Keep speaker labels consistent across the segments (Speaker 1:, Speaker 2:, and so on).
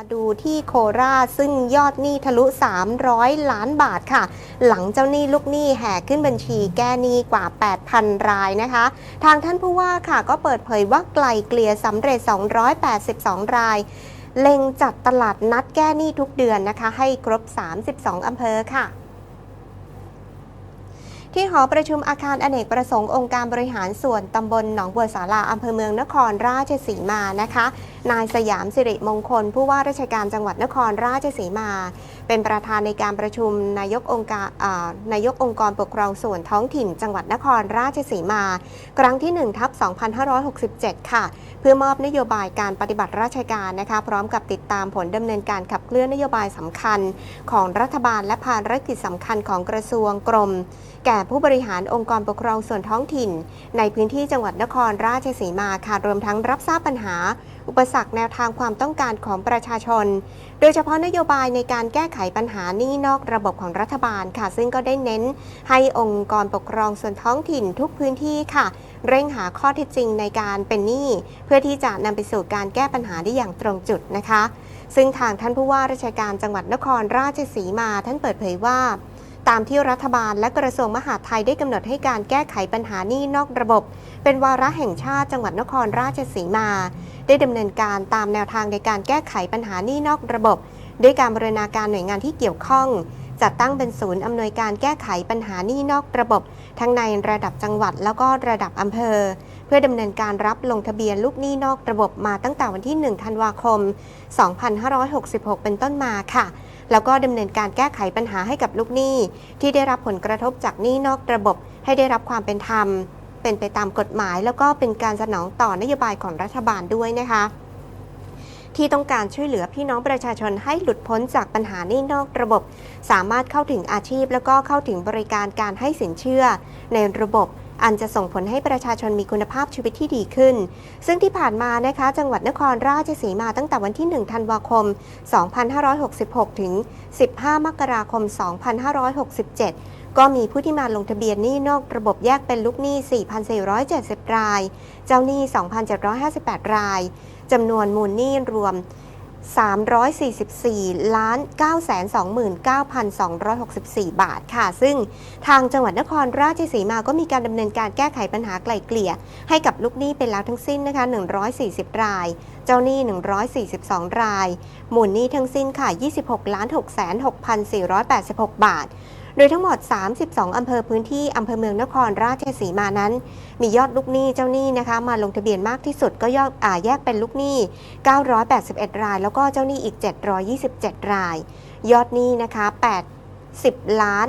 Speaker 1: มาดูที่โคราชซึ่งยอดหนี้ทะลุ 300 ล้านบาทค่ะ หลังเจ้าหนี้ลูกหนี้แห่ขึ้นบัญชีแก้หนี้กว่า 8,000 รายนะคะ ทางท่านผู้ว่าค่ะก็เปิดเผยว่าไกลเกลี่ยสำเร็จ 282 ราย เล็งจัดตลาดนัดแก้หนี้ทุกเดือนนะคะ ให้ครบ 32 อำเภอค่ะที่หอประชุมอาคารอเนกประสงค์องค์การบริหารส่วนตำบลหนองบัวสาราอำเภอเมืองนครราชสีมานะคะ นายสยามสิริมงคล ผู้ว่าราชการจังหวัดนครราชสีมา เป็นประธานในการประชุมนายกองค์การนายกองค์กรปกครองส่วนท้องถิ่น จังหวัดนครราชสีมา ครั้งที่1ทับ2567 ค่ะ เพื่อมอบนโยบายการปฏิบัติราชการนะคะพร้อมกับติดตามผลดำเนินการขับเคลื่อนนโยบายสำคัญ ของรัฐบาลและภารกิจสำคัญของกระทรวงกรม แก่ผู้บริหารองค์กรปกครองส่วนท้องถิ่น ในพื้นที่จังหวัดนครราชสีมาค่ะรวมทั้งรับทราบปัญหาอุปสรรคแนวทางความต้องการของประชาชน โดยเฉพาะนโยบายในการแก้ไขปัญหานี้นอกระบบของรัฐบาลค่ะ ซึ่งก็ได้เน้นให้องค์กรปกครองส่วนท้องถิ่นทุกพื้นที่ค่ะ เร่งหาข้อเท็จจริงในการเป็นหนี้เพื่อที่จะนำไปสู่การแก้ปัญหาได้อย่างตรงจุดนะคะ ซึ่งทางท่านผู้ว่าราชการจังหวัดนครราชสีมาท่านเปิดเผยว่า ตามที่รัฐบาลและกระทรวงมหาดไทยได้กำหนดให้การแก้ไขปัญหาหนี้นอกระบบ เป็นวาระแห่งชาติจังหวัดนครราชสีมา ได้ดำเนินการตามแนวทางในการแก้ไขปัญหาหนี้นอกระบบ ด้วยการบรณาการหน่วยงานที่เกี่ยวข้อง จัดตั้งเป็นศูนย์อำนวยการแก้ไขปัญหาหนี้นอกระบบ ทั้งในระดับจังหวัดแล้วก็ระดับอำเภอ เพื่อดำเนินการรับลงทะเบียนลูกหนี้นอกระบบมาตั้งแต่วันที่ 1 ธันวาคม 2566 เป็นต้นมาค่ะ แล้วก็ดำเนินการแก้ไขปัญหาให้กับลูกหนี้ ที่ได้รับผลกระทบจากหนี้นอกระบบ ให้ได้รับความเป็นธรรม เป็นไปตามกฎหมาย แล้วก็เป็นการสนองต่อนโยบายของรัฐบาลด้วยนะคะที่ต้องการช่วยเหลือพี่น้องประชาชนให้หลุดพ้นจากปัญหาหนี้นอกระบบ สามารถเข้าถึงอาชีพ แล้วก็เข้าถึงบริการการให้สินเชื่อในระบบ อันจะส่งผลให้ประชาชนมีคุณภาพชีวิตที่ดีขึ้น ซึ่งที่ผ่านมานะคะ จังหวัดนครราชสีมาตั้งแต่วันที่ 1 ธันวาคม 2566 ถึง 15 มกราคม 2567ก็มีผู้ที่มาลงทะเบียนหนี้นอกระบบแยกเป็นลูกหนี้ 4,470 ราย เจ้าหนี้ 2,758 ราย จำนวนมูลหนี้รวม 344ล้าน929,264 บาทค่ะ ซึ่งทางจังหวัดนครราชสีมาก็มีการดำเนินการแก้ไขปัญหาไกล่เกลี่ย ให้กับลูกหนี้ไปแล้วทั้งสิ้นนะคะ 140 ราย เจ้าหนี้ 142 ราย หมุนหนี้ทั้งสิ้นค่ะ 26ล้าน6,6,486 บาท โดยทั้งหมด 32 อำเภอพื้นที่อำเภอเมืองนครราชสีมานั้น มียอดลูกหนี้เจ้าหนี้นะคะมาลงทะเบียนมากที่สุดก็ยอดอาแยกเป็นลูกหนี้ 981 ราย แล้วก็เจ้าหนี้อีก 727 ราย ยอดหนี้นะคะ80ล้าน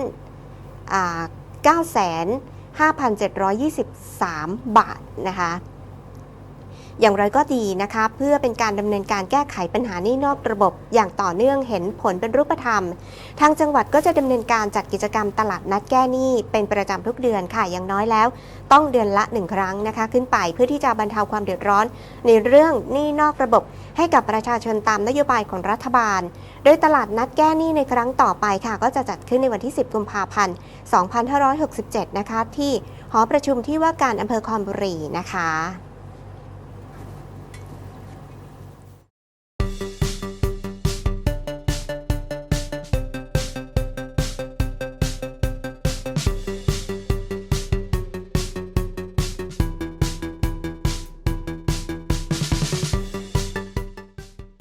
Speaker 1: 9,5723 บาทนะคะ อย่างไรก็ดีนะคะ เพื่อเป็นการดำเนินการแก้ไขปัญหานี้นอกระบบ อย่างต่อเนื่องเห็นผลเป็นรูปธรรม ทางจังหวัดก็จะดำเนินการจัดกิจกรรมตลาดนัดแก้หนี้เป็นประจำทุกเดือนค่ะอย่างน้อยแล้ว ต้องเดือนละหนึ่งครั้งนะคะ ขึ้นไปเพื่อที่จะบรรเทาความเดือดร้อน ในเรื่องหนี้นอกระบบ ให้กับประชาชนตามนโยบายของรัฐบาล โดยตลาดนัดแก้หนี้ในครั้งต่อไปค่ะ ก็จะจัดขึ้นในวันที่ 10 กุมภาพันธ์ 2567 นะคะที่หอประชุมที่ว่าการอำเภอคอนบุรีนะคะ